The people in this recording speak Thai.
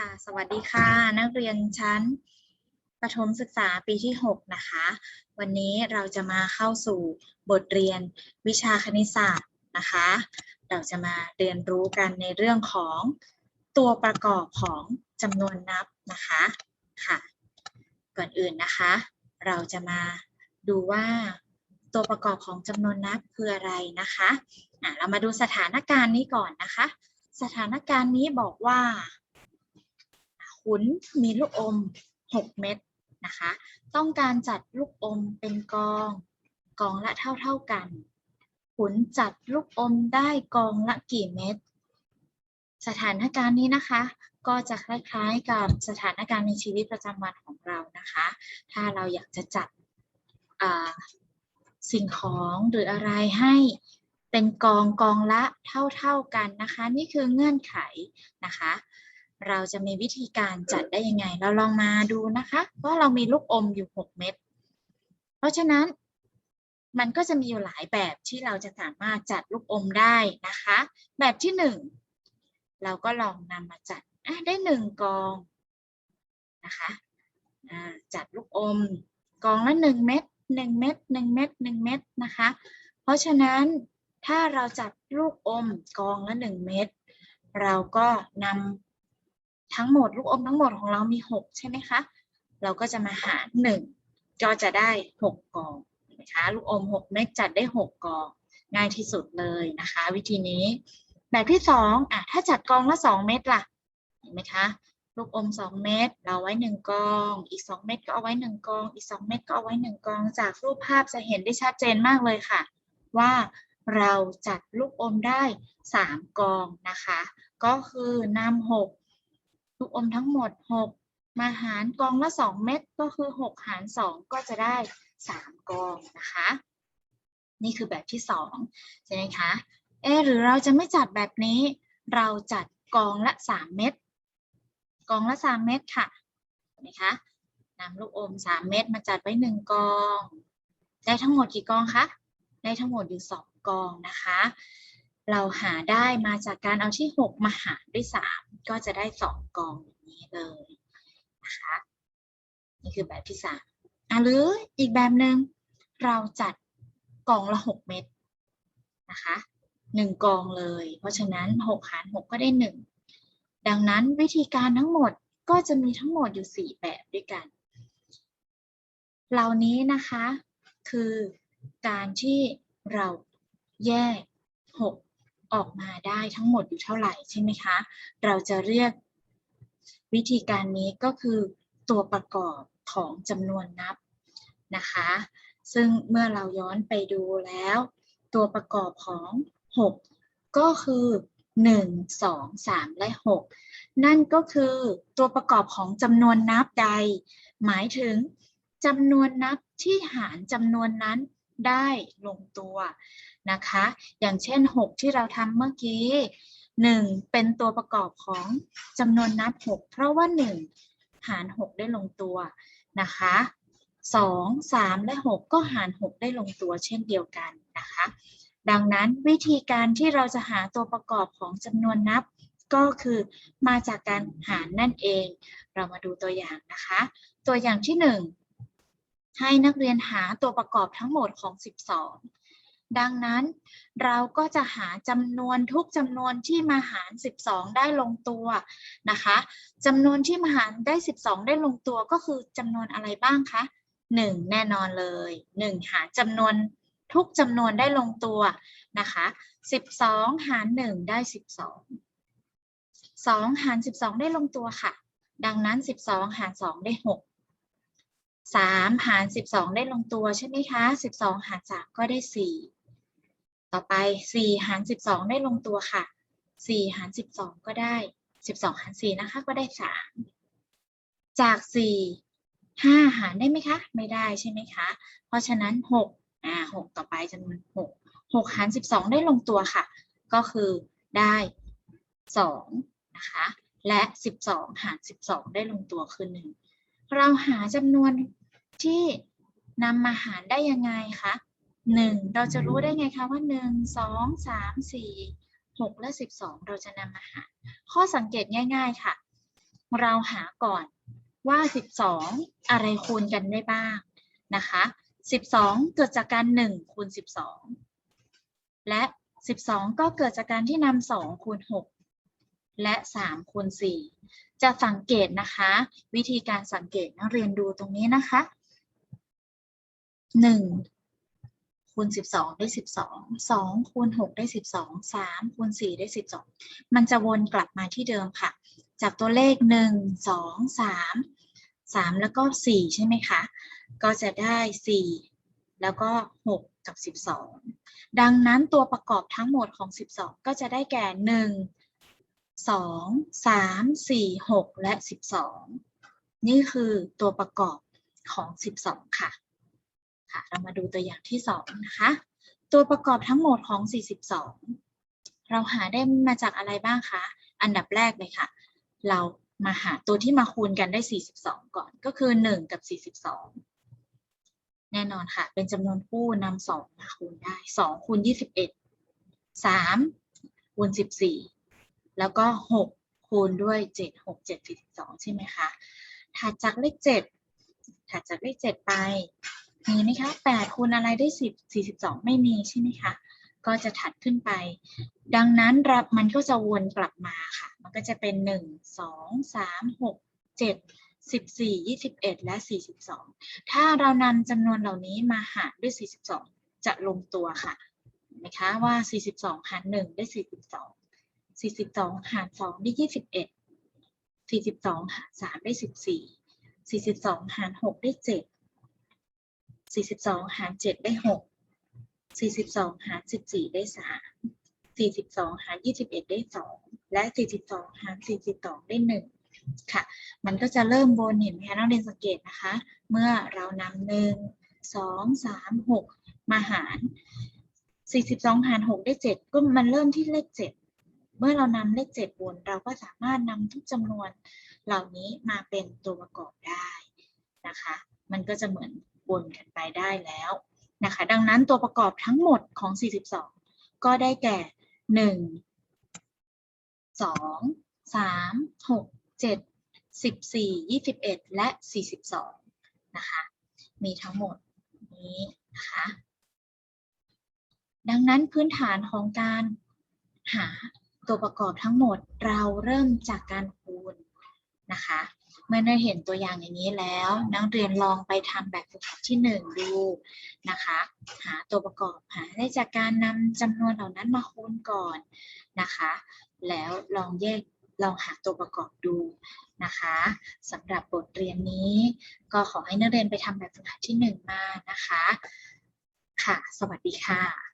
ค่ะ สวัสดีค่ะ นักเรียนชั้นประถมศึกษาปีที่ 6 นะคะ วันนี้เราจะมาเข้าสู่บทเรียนวิชาคณิตศาสตร์นะคะ เราจะมาเรียนรู้กันในเรื่องของตัวประกอบของจำนวนนับนะคะค่ะ ก่อนอื่นนะคะ เราจะมาดูว่าตัวประกอบของจำนวนนับคืออะไรนะคะะเรามาดูสถานการณ์นี้ก่อนนะคะ สถานการณ์นี้บอกว่า ขุนมีลูกอม 6 เม็ดนะคะ ต้องการจัดลูกอมเป็นกอง กองละเท่าๆกัน ขุนจัดลูกอมได้กองละกี่เม็ด สถานการณ์นี้นะคะ ก็จะคล้ายๆกับสถานการณ์ในชีวิตประจำวันของเรานะคะ ถ้าเราอยากจะจัดสิ่งของหรืออะไรให้เป็นกองกองละเท่าๆกันนะคะ นี่คือเงื่อนไขนะคะ เราจะมีวิธีการจัดได้ยังไง เราลองมาดูนะคะว่าเรามีลูกอมอยู่ 6 เม็ด เพราะฉะนั้นมันก็จะมีอยู่หลายแบบที่เราจะสามารถจัดลูกอมได้นะคะ แบบที่ 1 เราก็ลองนำมาจัดได้ 1 กองนะคะจัดลูกอมกองละ 1 เม็ด1เม็ด1เม็ด1เม็ดนะคะ เพราะฉะนั้นถ้าเราจัดลูกอมกองละ 1 เม็ดเราก็นำ ทั้งหมดลูกอมทั้งหมดของเรามี 6 ใช่ไหมคะ เราก็จะมาหาร 1 ก็จะได้ 6 กองนไหมคะลูกอม 6 เม็ดจัดได้ 6 กอง ง่ายที่สุดเลยนะคะ วิธีนี้ แบบที่2อะถ้าจัดกองละ 2 เม็ดล่ะ เห็นไหมคะ ลูกอม 2 เม็ดเราไว้ 1 กอง อีก 2 เม็ดก็เอาไว้ 1 กอง อีก 2 เม็ดก็เอาไว้ 1 กอง จากรูปภาพจะเห็นได้ชัดเจนมากเลยค่ะ ว่าเราจัดลูกอมได้ 3 กองนะคะ ก็คือนำ6 ลูกอมทั้งหมด 6 มาหารกองละ 2 เม็ดก็คือ 6 หาร 2 ก็จะได้ 3 กองนะคะ นี่คือแบบที่ 2 ใช่ไหมคะ เอหรือเราจะไม่จัดแบบนี้ เราจัดกองละ 3 เม็ดกองละ 3 เม็ดค่ะเห็นไหมคะนำลูกอม 3 เม็ดมาจัดไว้ 1 กอง ได้ทั้งหมดกี่กองคะได้ทั้งหมดอยู่ 2 กองนะคะ เราหาได้มาจากการเอาที่ 6 มาหารด้วย 3 ก็จะได้2กองอย่างนี้เลยนะคะนี่คือแบบที่3อะหรืออีกแบบหนึ่งเราจัดกองละ6เม็ดนะคะ1กองเลย เพราะฉะนั้น6หาร6ก็ได้1ดังนั้นวิธีการทั้งหมดก็จะมีทั้งหมดอยู่4แบบด้วยกัน เหล่านี้นะคะคือการที่เราแยก6 ออกมาได้ทั้งหมดอยู่เท่าไหร่ใช่ไหมคะ เราจะเรียกวิธีการนี้ก็คือตัวประกอบของจำนวนนับนะคะ ซึ่งเมื่อเราย้อนไปดูแล้ว ตัวประกอบของ 6 ก็คือ 1 2 3 และ 6 นั่นก็คือตัวประกอบของจำนวนนับใด หมายถึงจำนวนนับที่หารจำนวนนั้น ได้ลงตัวนะคะ อย่างเช่น 6 ที่เราทำเมื่อกี้ 1 เป็นตัวประกอบของจำนวนนับ 6 เพราะว่า 1 หาร 6 ได้ลงตัวนะคะ2 3และ6ก็หาร6ได้ลงตัวเช่นเดียวกันนะคะ ดังนั้นวิธีการที่เราจะหาตัวประกอบของจำนวนนับ ก็คือมาจากการหารนั่นเอง เรามาดูตัวอย่างนะคะ ตัวอย่างที่1 ให้นักเรียนหาตัวประกอบทั้งหมดของ 12 ดังนั้นเราก็จะหาจำนวนทุกจำนวนที่มาหาร 12 ได้ลงตัวนะคะจำนวนที่มาหารได้ 12 ได้ลงตัวก็คือจำนวนอะไรบ้างคะ1 แน่นอนเลย 1 หาจำนวนทุกจำนวนได้ลงตัวนะคะ 12 หาร 1 ได้ 12 2 หาร 12 ได้ลงตัวค่ะ ดังนั้น 12 หาร 2 ได้ 6 3หาร12ได้ลงตัวใช่ไหมคะ12หาร3ก็ได้4ต่อไป4หาร12ได้ลงตัวค่ะ4หาร12ก็ได้12หาร4นะคะก็ได้3จาก4 5หารได้ไหมคะ ไม่ได้ใช่ไหมคะ เพราะฉะนั้น6อ่า6ต่อไปจำนวน6 6หาร12ได้ลงตัวค่ะ ก็คือได้2นะคะและ12หาร12ได้ลงตัวคือ1เราหาจำนวน ที่นำมาหารได้ยังไงคะ1เราจะรู้ได้ไงคะว่า1 2 3 4 6และ12เราจะนำมาหาร ข้อสังเกตง่าย ๆค่ะ เราหาก่อนว่า12อะไรคูณกันได้บ้างนะคะ12เกิดจากการ1คูณ12และ12ก็เกิดจากการที่นำ2คูณ6และ3คูณ4จะสังเกตนะคะ วิธีการสังเกตนักเรียนดูตรงนี้นะคะ หนึ่งคูณสิบสองได้สิบสองสองคูณหกได้สิบสองสามคูณสี่ได้สิบสองมันจะวนกลับมาที่เดิมค่ะ จากตัวเลขหนึ่งสองสามสามแล้วก็สี่ใช่ไหมคะ ก็จะได้สี่แล้วก็หกกับสิบสองดังนั้นตัวประกอบทั้งหมดของสิบสองก็จะได้แก่หนึ่งสองสามสี่หกและสิบสองนี่คือตัวประกอบของสิบสองค่ะ ค่ะเรามาดูตัวอย่างที่ 2 นะคะ ตัวประกอบทั้งหมดของ 42 เราหาได้มาจากอะไรบ้างคะ อันดับแรกเลยค่ะ เรามาหาตัวที่มาคูณกันได้ 42 ก่อน ก็คือ 1 กับ 42 แน่นอนค่ะ เป็นจำนวนคู่นำ2มาคูณได้ 2 คูณ 21 3 คูณ 14 แล้วก็ 6 คูณด้วย 7 6 7 42 ใช่ไหมคะ ถัดจากเลข 7 ถัดจากเลข 7 ไป มีไหมคะแปดคูณอะไรได้สิบสี่สิบสองไม่มีใช่ไหมคะ ก็จะถัดขึ้นไป ดังนั้นรับมันก็จะวนกลับมาค่ะ มันก็จะเป็นหนึ่งสองสามหกเจ็ดสิบสี่ยี่สิบเอ็ดและสี่สิบสองถ้าเรานำจำนวนเหล่านี้มาหารด้วยสี่สิบสองจะลงตัวค่ะนะคะว่าสี่สิบสองหารหนึ่งได้สี่สิบสองสี่สิบสองหารสองได้ยี่สิบเอ็ดสี่สิบสองหารสามได้สิบสี่สี่สิบสองหารหกได้เจ็ด 42 หาร 7 ได้ 6 42 หาร 14 ได้ 3 42 หาร 21 ได้ 2 และ 42 หาร 42 ได้ 1 ค่ะ มันก็จะเริ่มวนเห็นไหมคะนักเรียนสังเกตนะคะ เมื่อเรานำหนึ่งสองสามหกมาหาร 42 หาร 6 ได้ 7 ก็มันเริ่มที่เลข 7 เมื่อเรานำเลข 7 วน เราก็สามารถนำทุกจำนวนเหล่านี้มาเป็นตัวประกอบได้นะคะ มันก็จะเหมือน วนกันไปได้แล้วนะคะดังนั้นตัวประกอบทั้งหมดของ 42 ก็ได้แก่ 1 2 3 6 7 14 21 และ 42 นะคะ มีทั้งหมดนี้นะคะ ดังนั้นพื้นฐานของการหาตัวประกอบทั้งหมดเราเริ่มจากการ นะคะ เมื่อได้เห็นตัวอย่างอย่างนี้แล้ว นักเรียนลองไปทำแบบฝึกหัดที่หนึ่งดูนะคะ หาตัวประกอบหาได้จากการนำจำนวนเหล่านั้นมาคูณก่อนนะคะ แล้วลองแยกลองหาตัวประกอบดูนะคะสำหรับบทเรียนนี้ ก็ขอให้นักเรียนไปทำแบบฝึกหัดที่หนึ่งมานะคะ ค่ะ สวัสดีค่ะ